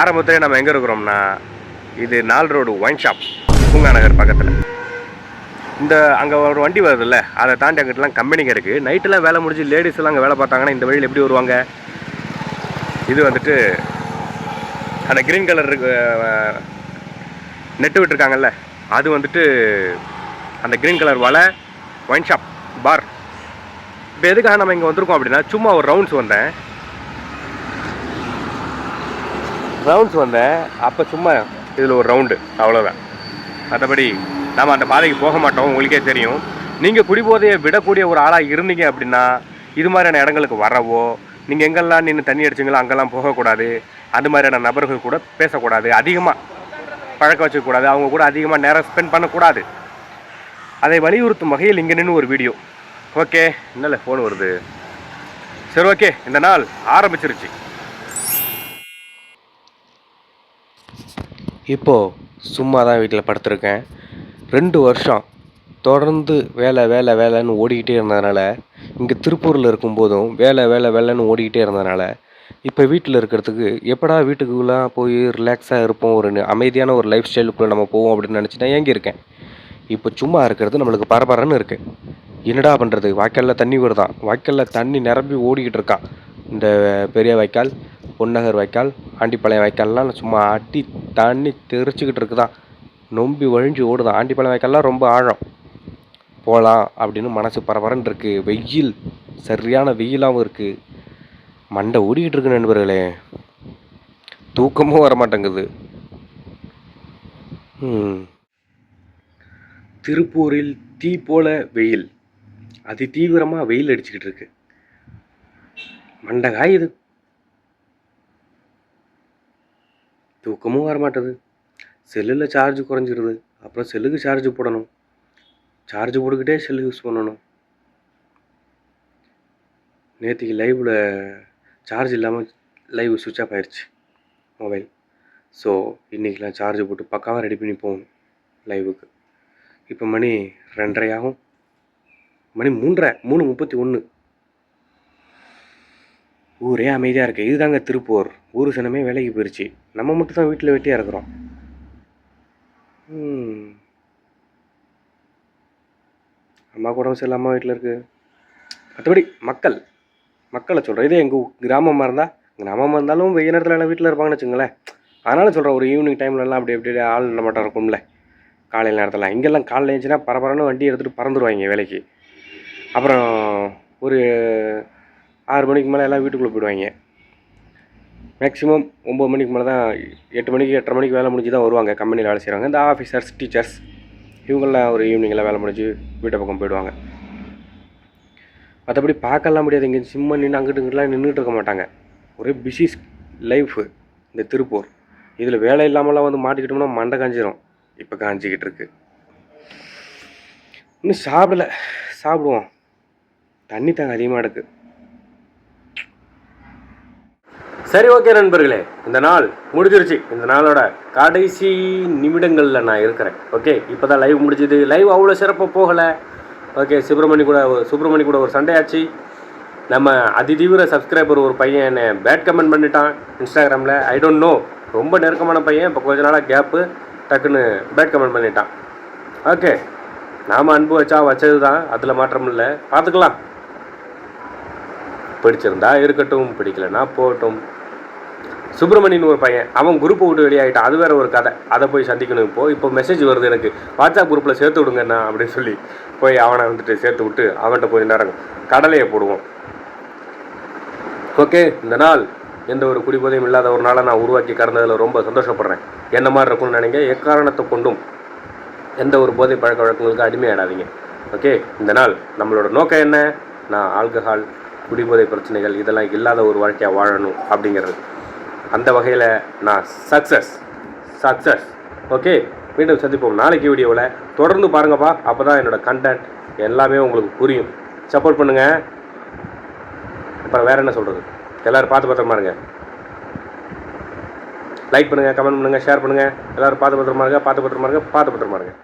ஆரம்பத்திலே நம்ம எங்கே இருக்கிறோம்னா இது நால் ரோடு ஒயின் ஷாப் பூங்கா நகர் பக்கத்தில். இந்த அங்கே ஒரு வண்டி வருதுல்ல அதை தாண்டி அங்கிட்டலாம் கம்பெனிங்க இருக்குது நைட்டெலாம் வேலை முடிஞ்சு லேடிஸ் எல்லாம் அங்கே வேலை பார்த்தாங்கன்னா இந்த வழியில் எப்படி வருவாங்க? இது வந்துட்டு அந்த க்ரீன் கலர் நெட்டு விட்டுருக்காங்கல்ல அது வந்துட்டு அந்த க்ரீன் கலர் வலை ஒயின் ஷாப் பார் இப்போ எதுக்காக நம்ம இங்கே வந்திருக்கோம் அப்படின்னா சும்மா ஒரு ரவுண்ட்ஸ் வந்தேன். ரவுண்ட்ஸ் வந்தேன். அப்போ சும்மா இதில் ஒரு ரவுண்டு அவ்வளோதான் மற்றபடி நாம் அந்த பாதைக்கு போக மாட்டோம். உங்களுக்கே தெரியும். நீங்கள் குடிபோதையை விடக்கூடிய ஒரு ஆளாக இருந்தீங்க அப்படின்னா இது மாதிரியான இடங்களுக்கு வரவோ நீங்கள் எங்கெல்லாம் நின்று தண்ணி அடிச்சிங்களோ அங்கெல்லாம் போகக்கூடாது. அந்த மாதிரியான நபர்கள் கூட பேசக்கூடாது. அதிகமாக பழக்க வச்சுக்கூடாது அவங்க கூட அதிகமாக நேரம் ஸ்பெண்ட் பண்ணக்கூடாது. அதை வலியுறுத்தும் வகையில் இங்கே நின்று ஒரு வீடியோ ஓகே என்னல ஃபோன் வருது? சரி ஓகே இந்த நாள் ஆரம்பிச்சிருச்சு. இப்போது சும்மா தான் வீட்டில் படுத்திருக்கேன். ரெண்டு வருஷம் தொடர்ந்து வேலை வேலை வேலைன்னு ஓடிக்கிட்டே இருந்ததுனால இங்கே திருப்பூரில் இருக்கும்போதும் வேலை வேலை வேலைன்னு ஓடிக்கிட்டே இருந்ததுனால இப்போ வீட்டில் இருக்கிறதுக்கு எப்படா வீட்டுக்குள்ளே போய் ரிலாக்ஸாக இருப்போம் ஒரு அமைதியான ஒரு லைஃப் ஸ்டைலுக்குள்ளே நம்ம போவோம் அப்படின்னு நினச்சி நான் ஏங்கியிருக்கேன் இப்போ சும்மா இருக்கிறது நம்மளுக்கு பரபரன்னு இருக்குது என்னடா பண்ணுறது வாய்க்காலில் தண்ணி வருதான் வாய்க்காலில் தண்ணி நிரம்பி ஓடிக்கிட்டு இருக்கான் இந்த பெரிய வாய்க்கால் பொன்னகர் வாய்க்கால் ஆண்டிப்பாளையம் வாய்க்கால்லாம் சும்மா அடி தண்ணி தெரிச்சுக்கிட்டு இருக்குதான் நொம்பி வழிஞ்சு ஓடுதான் ஆண்டிப்பாளையம் வாய்க்கால்லாம் ரொம்ப ஆழம். போகலாம் அப்படின்னு மனசு பரபரன்னு இருக்கு. வெயில் சரியான வெயிலாகவும் இருக்குது மண்டை ஓடிக்கிட்டு இருக்கு நண்பர்களே. தூக்கமும் வர மாட்டேங்குது திருப்பூரில் தீ போல வெயில். அதி தீவிரமாக வெயில் அடிச்சுக்கிட்டு இருக்கு. மண்டை இது தூக்கமும் வரமாட்டேது. செல்லில் சார்ஜ் குறைஞ்சிருது. அப்புறம் செல்லுக்கு சார்ஜ் போடணும். சார்ஜ் போட்டுக்கிட்டே செல்லு யூஸ் பண்ணணும். நேற்றுக்கு லைவில் சார்ஜ் இல்லாமல் லைவ் சுவிட்ச் ஆஃப் ஆயிடுச்சு மொபைல் ஸோ இன்றைக்கெலாம் சார்ஜ் போட்டு பக்காவாக ரெடி பண்ணி போகணும் லைவுக்கு இப்போ மணி ரெண்டரை ஆகும். மணி மூன்றரை மூணு முப்பத்தி ஒன்று ஊரே அமைதியாக இருக்கு. இதுதாங்க திருப்பூர். ஊர் சனமே வேலைக்கு போயிடுச்சு நம்ம மட்டும் தான் வீட்டில் வெட்டியாக இருக்கிறோம். அம்மா கூட சரி அம்மா வீட்டில் இருக்கு. மற்றபடி மக்கள். மக்களை சொல்கிறேன் இதே எங்கள் கிராமமாக இருந்தால் கிராமமாக இருந்தாலும் வெயில் நேரத்தில் எல்லாம் வீட்டில் இருப்பாங்கன்னு வச்சுங்களேன் அதனால சொல்கிறேன் ஒரு ஈவினிங் டைம்லலாம் அப்படி அப்படி ஆள் மட்டும் இருக்கும்ல. காலையில் நேரத்தில் இங்கெல்லாம் காலையில் எழுந்துச்சுன்னா பரபரன்னு வண்டி எடுத்துகிட்டு பறந்துடுவாங்க வேலைக்கு. அப்புறம் ஒரு ஆறு மணிக்கு மேலே எல்லாம் வீட்டுக்குள்ளே போயிடுவாங்க. மேக்ஸிமம் ஒம்பது மணிக்கு மேலே தான் எட்டு மணிக்கு எட்டரை மணிக்கு வேலை முடிஞ்சு தான் வருவாங்க. கம்பெனியில் வேலை செய்கிறாங்க இந்த ஆஃபீஸர்ஸ் டீச்சர்ஸ் இவங்கெல்லாம் ஒரு ஈவினிங்கெல்லாம் வேலை முடிஞ்சு வீட்டை பக்கம் போயிடுவாங்க. மற்றபடி பார்க்கலாம் முடியாது. இங்கே சும்மா நின்று அங்கிட்டு இங்கிட்டுலாம் நின்றுட்டு இருக்க மாட்டாங்க. ஒரே பிஸி லைஃபு இந்த திருப்பூர். இதில் வேலை இல்லாமலாம் வந்து மாட்டிக்கிட்டோம்னா மண்டை காஞ்சிரும். இப்போ காஞ்சிக்கிட்டு இருக்கு. இன்னும் சாப்பிடல. சாப்பிடுவோம். தண்ணி தாங்க அதிகமாக இருக்குது சரி ஓகே நண்பர்களே. இந்த நாள் முடிஞ்சிருச்சு. இந்த நாளோட கடைசி நிமிடங்களில் நான் இருக்கிறேன். ஓகே இப்போ தான் லைவ் முடிஞ்சுது. லைவ் அவ்வளோ சிறப்பாக போகலை. ஓகே சுப்பிரமணி கூட சுப்பிரமணி கூட ஒரு சண்டை ஆச்சு நம்ம அதிதீவிர சப்ஸ்கிரைபர் ஒரு பையன் என்னை பேட் கமெண்ட் பண்ணிட்டான் இன்ஸ்டாகிராமில் ஐ டோன்ட் நோ ரொம்ப நெருக்கமான பையன். இப்போ கொஞ்ச நாளாக கேப்பு டக்குன்னு பேட் கமெண்ட் பண்ணிட்டான். ஓகே நாம் அன்பு வச்சா வச்சது தான் அதில் மாற்றம் இல்லை. பார்த்துக்கலாம். பிடிச்சிருந்தா இருக்கட்டும் பிடிக்கலனா போகட்டும். சுப்பிரமணியன் ஒரு பையன். அவன் குரூப்பை விட்டு வெளியாகிட்டான் அது வேற ஒரு கதை. அதை போய் சந்திக்கணும். இப்போ இப்போ மெசேஜ் வருது எனக்கு. வாட்ஸ்அப் குரூப்பில் சேர்த்து விடுங்கண்ணா அப்படின்னு சொல்லி போய் அவனை வந்துட்டு சேர்த்து விட்டு அவன்கிட்ட போய் நேரம் கடலையை போடுவோம். ஓகே இந்த நாள் எந்த ஒரு குடிபோதையும் இல்லாத ஒரு நாளை நான் உருவாக்கி கறந்ததில் ரொம்ப சந்தோஷப்படுறேன். என்ன மாதிரி இருக்கும்னு நினைங்க. எக்காரணத்தை கொண்டும் எந்த ஒரு போதை பழக்க வழக்கங்களுக்கு அடிமையாடாதீங்க ஓகே இந்த நாள் நம்மளோட நோக்கம் என்ன? நான் ஆல்கஹால் குடிமுறை பிரச்சனைகள் இதெல்லாம் இல்லாத ஒரு வாழ்க்கையாக வாழணும் அப்படிங்கிறது. அந்த வகையில் நான் சக்ஸஸ் சக்ஸஸ் ஓகே மீண்டும் சந்திப்போம். நாளைக்கு வீடியோவில். தொடர்ந்து பாருங்கப்பா. அப்போ தான் என்னோட கண்டென்ட் எல்லாமே உங்களுக்கு புரியும். சப்போர்ட் பண்ணுங்கள் அப்புறம் வேறு என்ன சொல்கிறது எல்லோரும் பார்த்து பத்திரமா இருங்க. லைக் பண்ணுங்கள் கமெண்ட் பண்ணுங்கள் ஷேர் பண்ணுங்கள் எல்லோரும் பார்த்து பத்திரமா இருங்க பார்த்து பத்திரமா இருங்க பார்த்து பத்திரமா இருங்க.